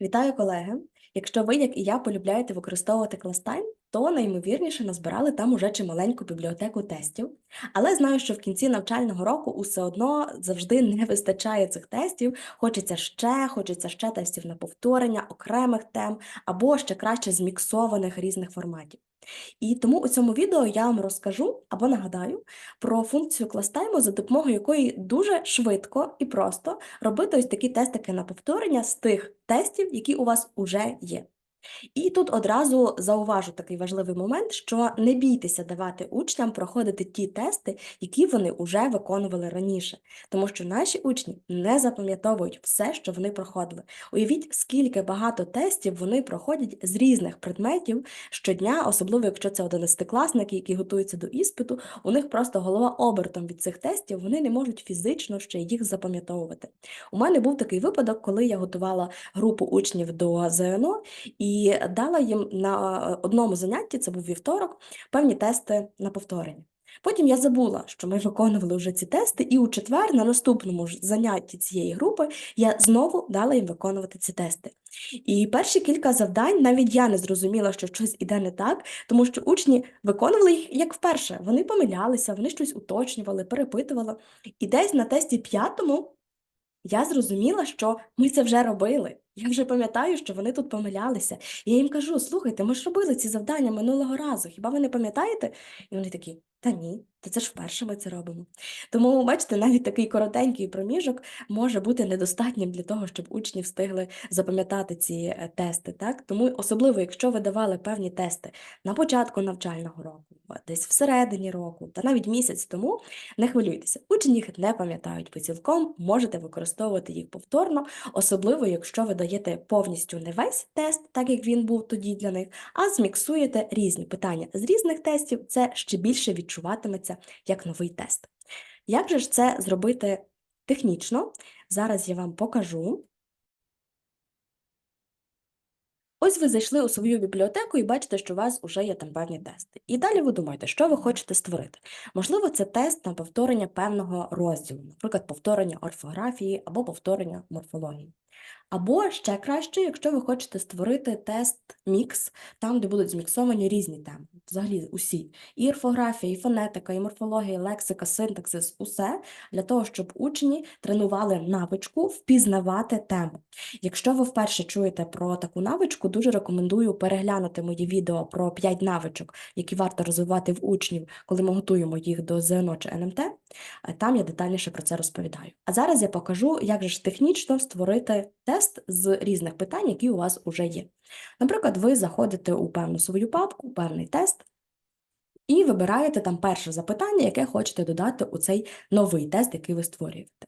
Вітаю, колеги! Якщо ви, як і я, полюбляєте використовувати кластайм, то наймовірніше назбирали там уже чималеньку бібліотеку тестів. Але знаю, що в кінці навчального року усе одно завжди не вистачає цих тестів. Хочеться ще, хочеться ще тестів на повторення, окремих тем або ще краще зміксованих різних форматів. І тому у цьому відео я вам розкажу або нагадаю про функцію кластайму, за допомогою якої дуже швидко і просто робити ось такі тестики на повторення з тих тестів, які у вас уже є. І тут одразу зауважу такий важливий момент, що не бійтеся давати учням проходити ті тести, які вони вже виконували раніше, тому що наші учні не запам'ятовують все, що вони проходили. Уявіть, скільки багато тестів вони проходять з різних предметів щодня, особливо якщо це одинадцятикласники, які готуються до іспиту, у них просто голова обертом від цих тестів, вони не можуть фізично ще їх запам'ятовувати. У мене був такий випадок, коли я готувала групу учнів до ЗНО. і і дала їм на е, одному занятті, це був вівторок, певні тести на повторення. Потім я забула, що ми виконували вже ці тести, і у четвер, на наступному ж занятті цієї групи, я знову дала їм виконувати ці тести. І перші кілька завдань навіть я не зрозуміла, що щось іде не так, тому що учні виконували їх як вперше. Вони помилялися, вони щось уточнювали, перепитували. І десь на тесті п'ятому я зрозуміла, що ми це вже робили. Я вже пам'ятаю, що вони тут помилялися. Я їм кажу: слухайте, ми ж робили ці завдання минулого разу. Хіба ви не пам'ятаєте? І вони такі: та ні, та це ж вперше ми це робимо. Тому, бачите, навіть такий коротенький проміжок може бути недостатнім для того, щоб учні встигли запам'ятати ці е, тести. Так? Тому, особливо, якщо ви давали певні тести на початку навчального року, десь всередині року, та навіть місяць тому, не хвилюйтеся, учні їх не пам'ятають, ви цілком можете використовувати їх повторно, особливо, якщо ви даєте повністю не весь тест, так як він був тоді для них, а зміксуєте різні питання з різних тестів, це ще більше відчуватиметься як новий тест. Як же ж це зробити технічно? Зараз я вам покажу. Ось ви зайшли у свою бібліотеку і бачите, що у вас вже є там певні тести. І далі ви думаєте, що ви хочете створити. Можливо, це тест на повторення певного розділу, наприклад, повторення орфографії або повторення морфології. Або ще краще, якщо ви хочете створити тест-мікс, там, де будуть зміксовані різні теми, взагалі усі. І орфографія, і фонетика, і морфологія, і лексика, синтаксис, усе для того, щоб учні тренували навичку впізнавати тему. Якщо ви вперше чуєте про таку навичку, дуже рекомендую переглянути мої відео про 5 навичок, які варто розвивати в учнів, коли ми готуємо їх до ЗНО чи НМТ. Там я детальніше про це розповідаю. А зараз я покажу, як же ж технічно створити тест з різних питань, які у вас вже є. Наприклад, ви заходите у певну свою папку, певний тест, і вибираєте там перше запитання, яке хочете додати у цей новий тест, який ви створюєте.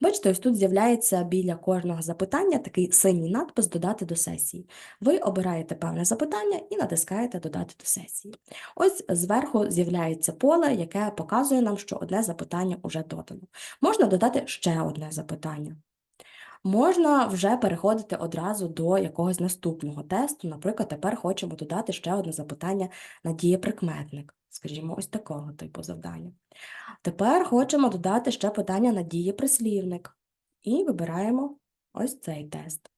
Бачите, ось тут з'являється біля кожного запитання такий синій надпис Додати до сесії. Ви обираєте певне запитання і натискаєте Додати до сесії. Ось зверху з'являється поле, яке показує нам, що одне запитання вже додано. Можна додати ще одне запитання. Можна вже переходити одразу до якогось наступного тесту. Наприклад, тепер хочемо додати ще одне запитання на дієприкметник, скажімо, ось такого типу завдання. Тепер хочемо додати ще питання на дієприслівник і вибираємо ось цей тест.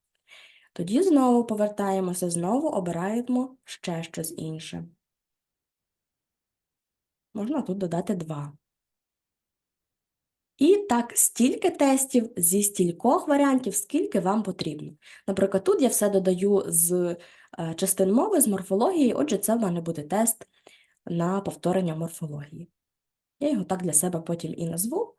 Тоді знову повертаємося, знову обираємо ще щось інше. Можна тут додати два. І так, стільки тестів зі стількох варіантів, скільки вам потрібно. Наприклад, тут я все додаю з е, частин мови, з морфології, отже, це в мене буде тест на повторення морфології. Я його так для себе потім і назву,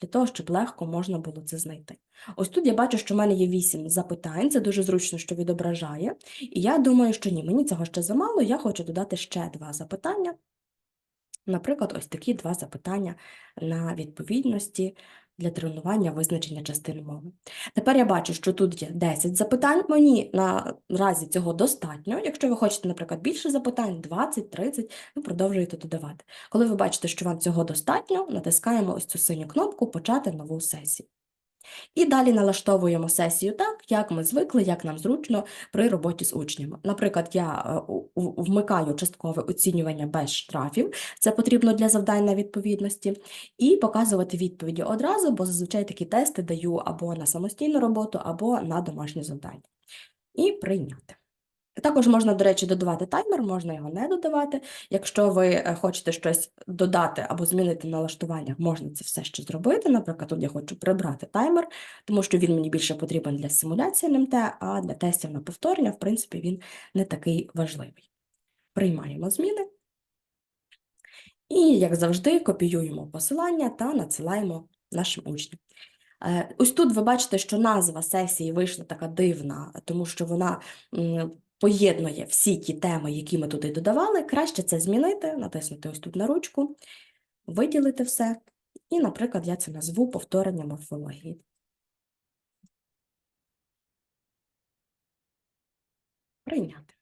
для того, щоб легко можна було це знайти. Ось тут я бачу, що в мене є 8 запитань, це дуже зручно, що відображає. І я думаю, що ні, мені цього ще замало, я хочу додати ще два запитання. Наприклад, ось такі два запитання на відповідності для тренування визначення частин мови. Тепер я бачу, що тут є 10 запитань, мені наразі цього достатньо. Якщо ви хочете, наприклад, більше запитань, 20, 30, ви продовжуєте додавати. Коли ви бачите, що вам цього достатньо, натискаємо ось цю синю кнопку Почати нову сесію. І далі налаштовуємо сесію так, як ми звикли, як нам зручно при роботі з учнями. Наприклад, я е, вмикаю часткове оцінювання без штрафів, це потрібно для завдань на відповідності, і показувати відповіді одразу, бо зазвичай такі тести даю або на самостійну роботу, або на домашнє завдання. і прийняти. Також можна, до речі, додавати таймер, можна його не додавати. Якщо ви е, хочете щось додати або змінити налаштування, можна це все ще зробити. Наприклад, тут я хочу прибрати таймер, тому що він мені більше потрібен для симуляції НМТ, а для тестів на повторення, в принципі, він не такий важливий. Приймаємо зміни. І, як завжди, копіюємо посилання та надсилаємо нашим учням. Е, Ось тут ви бачите, що назва сесії вийшла така дивна, тому що вона поєднує всі ті теми, які ми туди додавали. Краще це змінити, натиснути ось тут на ручку, виділити все. І, наприклад, я це назву повторення морфології. Прийняти.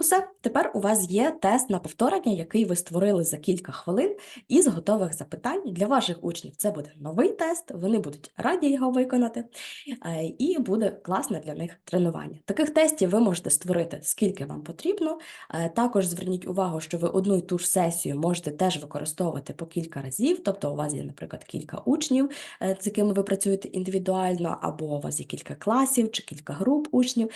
Усе, тепер у вас є тест на повторення, який ви створили за кілька хвилин із готових запитань. Для ваших учнів це буде новий тест, вони будуть раді його виконати, е, і буде класне для них тренування. Таких тестів ви можете створити скільки вам потрібно. Е, Також зверніть увагу, що ви одну й ту ж сесію можете теж використовувати по кілька разів. Тобто, у вас є, наприклад, кілька учнів, е, з якими ви працюєте індивідуально, або у вас є кілька класів чи кілька груп учнів.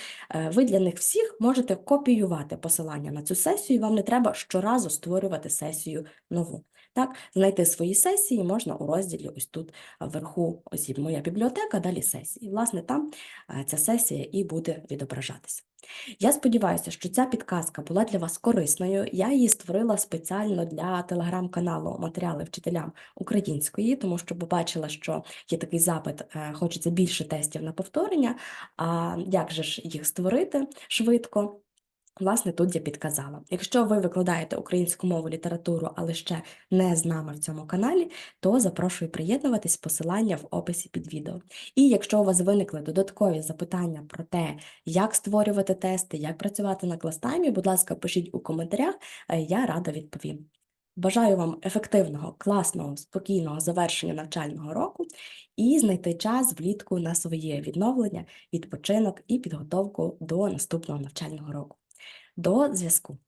Ви для них всіх можете копіювати посилання на цю сесію, вам не треба щоразу створювати сесію нову. Так, знайти свої сесії можна у розділі ось тут вверху, ось моя бібліотека, далі сесії. Власне, там ця сесія і буде відображатися. Я сподіваюся, що ця підказка була для вас корисною. Я її створила спеціально для телеграм-каналу матеріали вчителям української, тому що побачила, що є такий запит, е, хочеться більше тестів на повторення. А як же ж їх створити швидко? Власне, тут я підказала. Якщо ви викладаєте українську мову літературу, але ще не з нами в цьому каналі, то запрошую приєднуватись посилання в описі під відео. І якщо у вас виникли додаткові запитання про те, як створювати тести, як працювати на кластаймі, будь ласка, пишіть у коментарях, е, я рада відповім. Бажаю вам ефективного, класного, спокійного завершення навчального року і знайти час влітку на своє відновлення, відпочинок і підготовку до наступного навчального року. До зв'язку!